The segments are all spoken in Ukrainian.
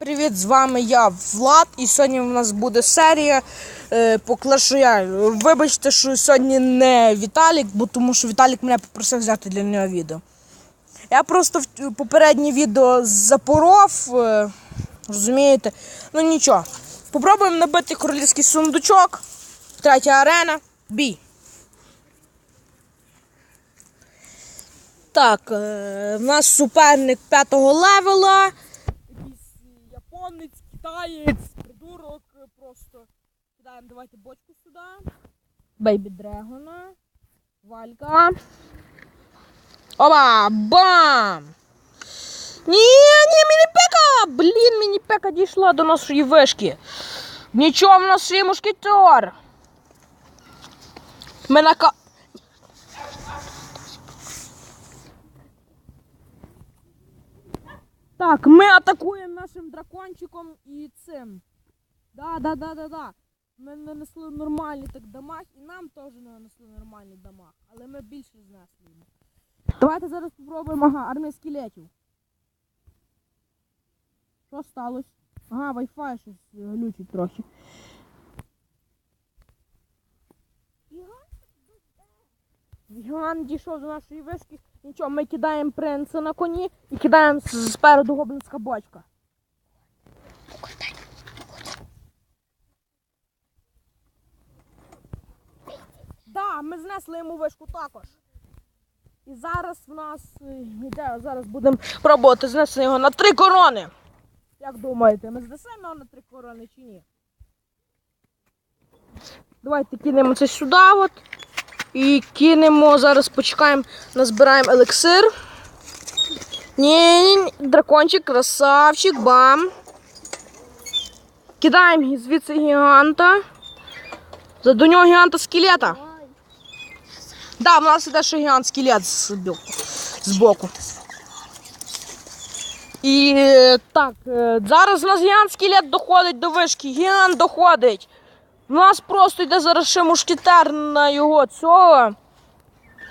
Привіт, з вами я, Влад, і сьогодні у нас буде серія е, по Clash Royale. Вибачте, що сьогодні не Віталік, бо тому що Віталік мене попросив взяти для нього відео. Я просто в попереднє відео запоров, е, розумієте? Ну нічого. Попробуємо набити королівський сундучок. Третя арена. Бій. Так, е, в нас суперник п'ятого левела. Китаєць, придурок просто. Кидаємо, давайте бочку сюди. Бейбі Дрегона. Валька. Оба! Бам! Ні, ні, міні-пека! Блін, міні-пека дійшла до нашої вишки. Нічого в нас є мушкетер. Ми на ка... Так, ми атакуємо нашим дракончиком і цим. Да, да, да, да, да. Ми нанесли нормальний так дамаг, і нам теж нанесли нормальний дамаг, але ми більше знесли. Давайте зараз спробуємо. Ага, армія скелетів. Що сталося? Ага, Wi-Fi щось е, глючить трохи. Гігант дійшов до нашої вишки. Нічого, ми кидаємо принца на коні і кидаємо спереду гоблинська бочка. Да, ми знесли йому вишку також. І зараз в нас е, йде, зараз будемо пробувати знести його на три корони. Як думаєте, ми знесемо його на три корони чи ні? Давайте кинемо це сюди от. І кинемо, зараз почекаємо, назбираємо елексир. Ні, дракончик, красавчик, бам. Кидаємо звідси гіганта. До нього гіганта скелета. Да, в нас іде ще гігант скелет з боку. З боку. І е, так, е, зараз у нас гігант скелет доходить до вишки. Гігант доходить. У нас просто йде зараз ще мушкетер на його цього.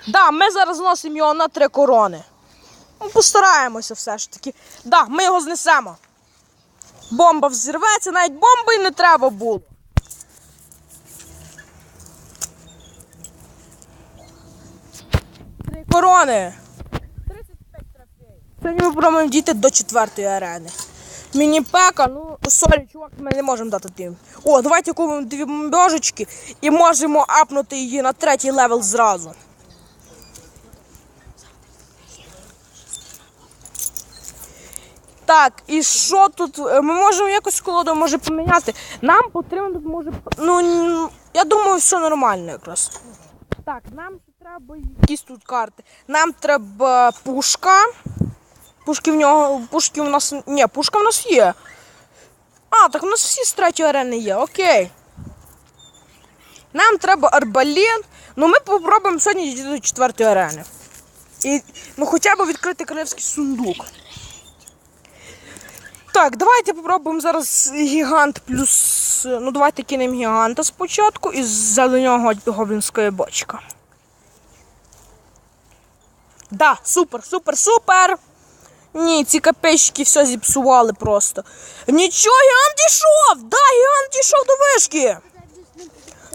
Да, ми зараз зносимо його на три корони. Ну, постараємося все ж таки. Да, ми його знесемо. Бомба взірветься, навіть бомби не треба було. Три корони. 35 трофеїв. Сьогодні ми пробуємо дійти до четвертої арени. Міні-пека, ну, сорі, чувак, ми не можемо дати тим. О, давайте купимо дві бомбежечки і можемо апнути її на третій левел зразу. Так, і що тут? Ми можемо якось колоду може поміняти. Нам потрібно може. Ну, я думаю, все нормально якраз. Так, нам треба якісь тут карти. Нам треба пушка. Пушки в нього. Пушки у нас. Ні, пушка в нас є. А, так у нас всі з третьої арени є, окей. Нам треба арбалет. Ну ми попробуємо сьогодні дійти до четвертої арени. І, ну хоча б відкрити королівський сундук. Так, давайте попробуємо зараз гігант плюс. Ну, давайте кинемо гіганта спочатку і за нього гоблінська бочка. Да, супер, супер, супер! Ні, ці капечки все зіпсували просто. Нічого, гігант дійшов! Да, гігант дійшов до вишки!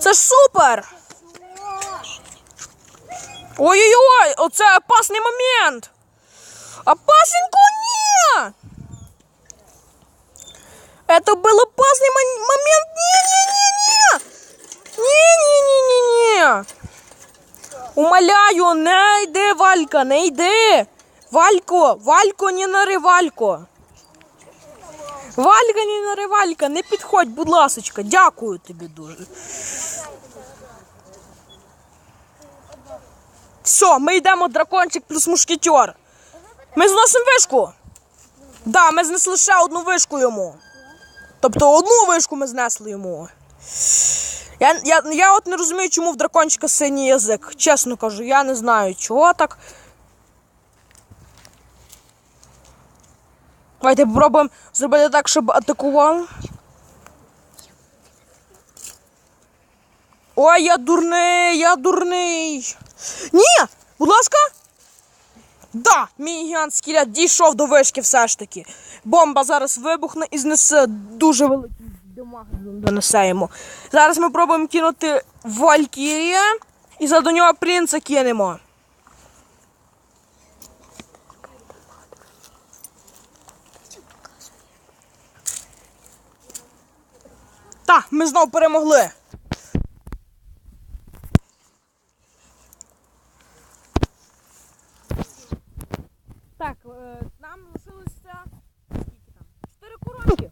Це ж супер! Ой-ой-ой, оце опасний момент! Опасенько, ні! Это был опасный мон- момент! Не-не-не-не! Не-не-не-не-не! Умоляю, не йди, Валька, не йди! Валько, Валько, не нари, Валько! Валька, не нари, Валька, не підходь, будь ласочка, дякую тобі дуже. Все, ми йдемо дракончик плюс мушкетер. Ми зносимо вишку. Да, ми знесли ще одну вишку йому. Тобто одну вишку ми знесли йому. Я, я, я от не розумію, чому в дракончика синій язик. Чесно кажу, я не знаю, чого так. Давайте попробуємо зробити так, щоб атакував. Ой, я дурний, я дурний. Ні! Будь ласка! Да, мій гігант скелет дійшов до вишки все ж таки. Бомба зараз вибухне і знесе дуже великий дамаг донесе. Зараз ми пробуємо кинути Валькірія і за до нього принца кинемо. Так, ми знов перемогли. Так, е, нам лишилося скільки там? Чотири коронки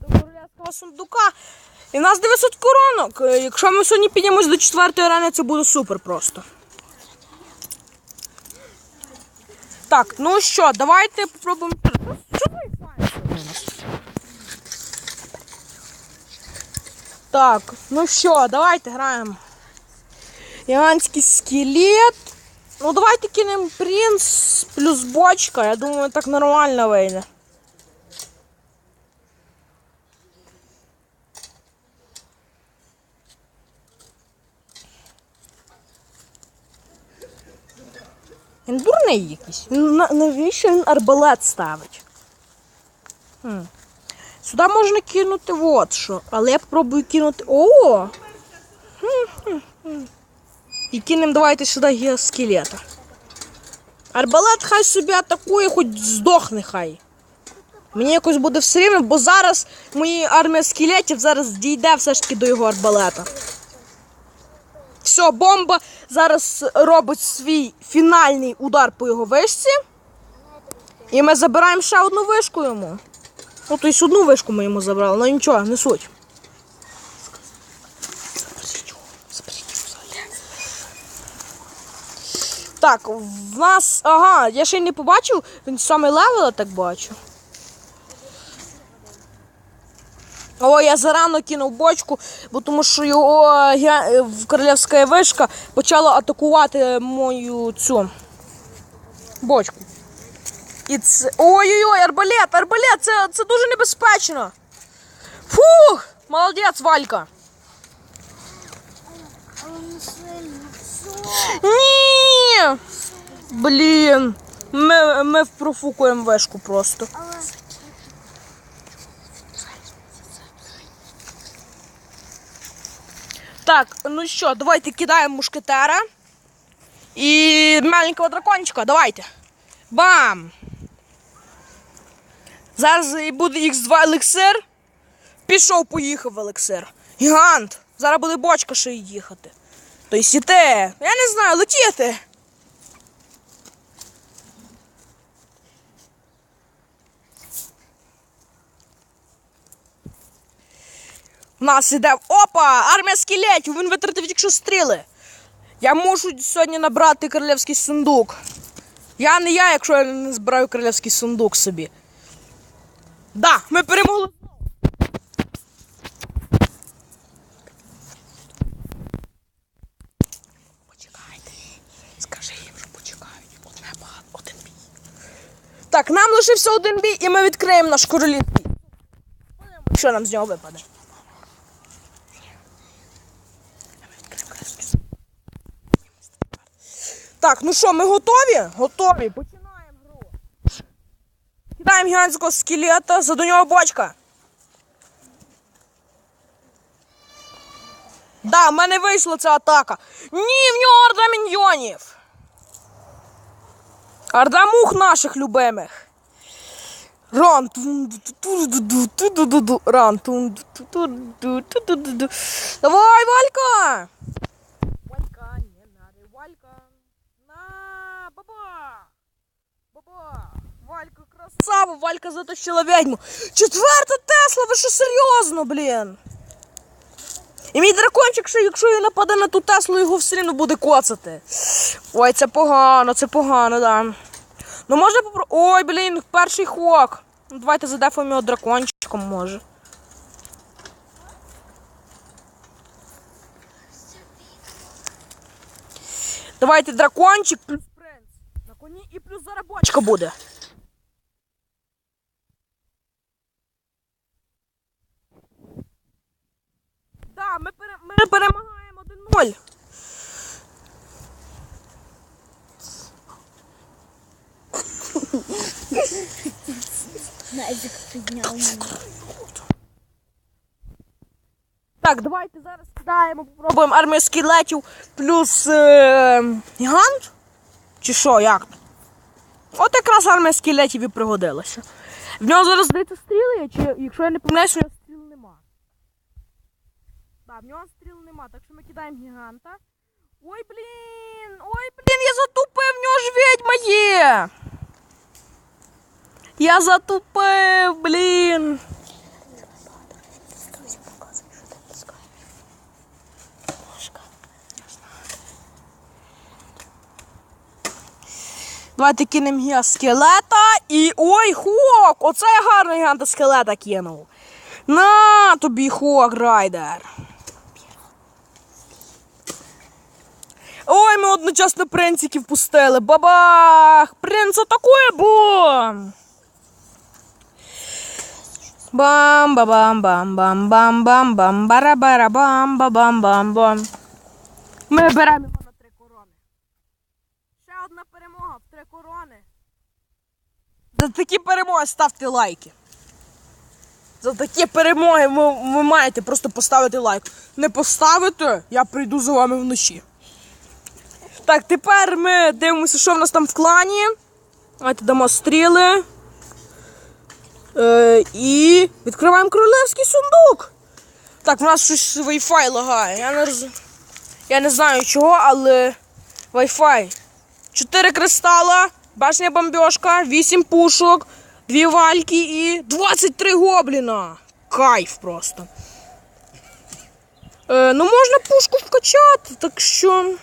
до королівського сундука. І в нас 900 коронок. Е, Якщо ми сьогодні піднімемось до четвертої арени, це буде супер просто. Так, ну що, давайте попробуємо. Що ви фаєте? Так, ну що, давайте граємо. Гігантський скелет. Ну давайте кинемо принц плюс бочка. Я думаю, так нормально вийде. Він дурний якийсь. Навіщо він арбалет ставить? Хм. Сюди можна кинути от що. Але я спробую кинути. О! І кинемо давайте сюди геоскелета. Арбалет хай собі атакує, хоч здохне хай. Мені якось буде все рівно, бо зараз моя армія скелетів зараз дійде все ж таки до його арбалета. Все, бомба зараз робить свій фінальний удар по його вишці. І ми забираємо ще одну вишку йому. Ну, тобто одну вишку ми йому забрали, але нічого, не суть. Так, в нас. Ага, я ще й не побачив, він саме левел, я так бачу. О, я зарано кинув бочку, бо тому що його ге- е, королівська вишка почала атакувати мою цю бочку. І це. Ой-ой-ой, арбалет, арбалет, це, це дуже небезпечно. Фух! Молодець, Валька. Ні! Блін. Ми, ми профукуємо вишку просто. Так, ну що, давайте кидаємо мушкетера. І маленького дракончика, давайте. Бам! Зараз буде Х2 елексир. Пішов, поїхав елексир. Гігант! Зараз буде бочка ще й їхати. Тобто іти. Я не знаю, летіти. У нас іде. Опа! Армія скелетів! Він витратив тільки що стріли. Я можу сьогодні набрати королівський сундук. Я не я, якщо я не збираю королівський сундук собі. Да, ми перемогли. Почекайте. Скажи їм, що почекають. Одне багато, один бій. Так, нам лишився один бій, і ми відкриємо наш королівський. Що нам з нього випаде? Так, ну що, ми готові? Готові. Починаємо гігантського скелета, за до нього бочка. Да, в мене вийшла ця атака. Ні, в нього орда міньйонів. Орда мух наших любимих. Ран. ду. Давай, Валька! Валька, не надо, Валька. На, баба! Баба! Валька красава, Валька затащила ведьму. Четверта Тесла, ви що серйозно, блін? І мій дракончик, ще, якщо він нападе на ту Теслу, його все рівно буде коцати. Ой, це погано, це погано, да. Ну можна попро... Ой, блін, перший хок. Ну, давайте задефаємо його дракончиком, може. Давайте дракончик плюс принц. На коні і плюс зарабочка буде. Так, ми, пере... ми перемагаємо 1-0. Так, давайте зараз кидаємо, попробуємо армію скелетів плюс е, гігант. Чи що, як? От якраз армія скелетів і пригодилася. В нього зараз здається стріли, чи якщо я не помиляюсь, у нього так, в нього стріл нема, так що ми кидаємо гіганта. Ой, блін! Ой, блін, я затупив, в нього ж відьма є! Я затупив, блін! Давайте кинемо гіга скелета і. Ой, хок! Оце я гарно гіганта скелета кинув. На тобі хок, райдер. Ой, одночасно принциків пустили. Бабах! Принц атакує бом! бам ба бам бам бам бам бам бам бара бара бам ба бам бам бам Ми беремо його на три корони. Ще одна перемога в три корони. За такі перемоги ставте лайки. За такі перемоги ви, ви маєте просто поставити лайк. Не поставите, я прийду за вами вночі. Так, тепер ми дивимося, що в нас там в клані. Давайте дамо стріли. Е, і відкриваємо королевський сундук. Так, в нас щось Wi-Fi лагає. Я не, роз... я не знаю чого, але Wi-Fi. 4 кристала, башня бомбьошка, 8 пушок, 2 вальки і 23 гобліна. Кайф просто. Е, ну, можна пушку вкачати, так що.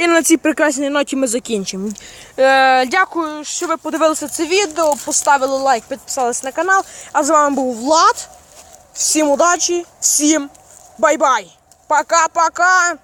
І на цій прекрасній ноті ми закінчимо. Е, дякую, що ви подивилися це відео, поставили лайк, підписались на канал. А з вами був Влад. Всім удачі, всім бай-бай. Пока-пока.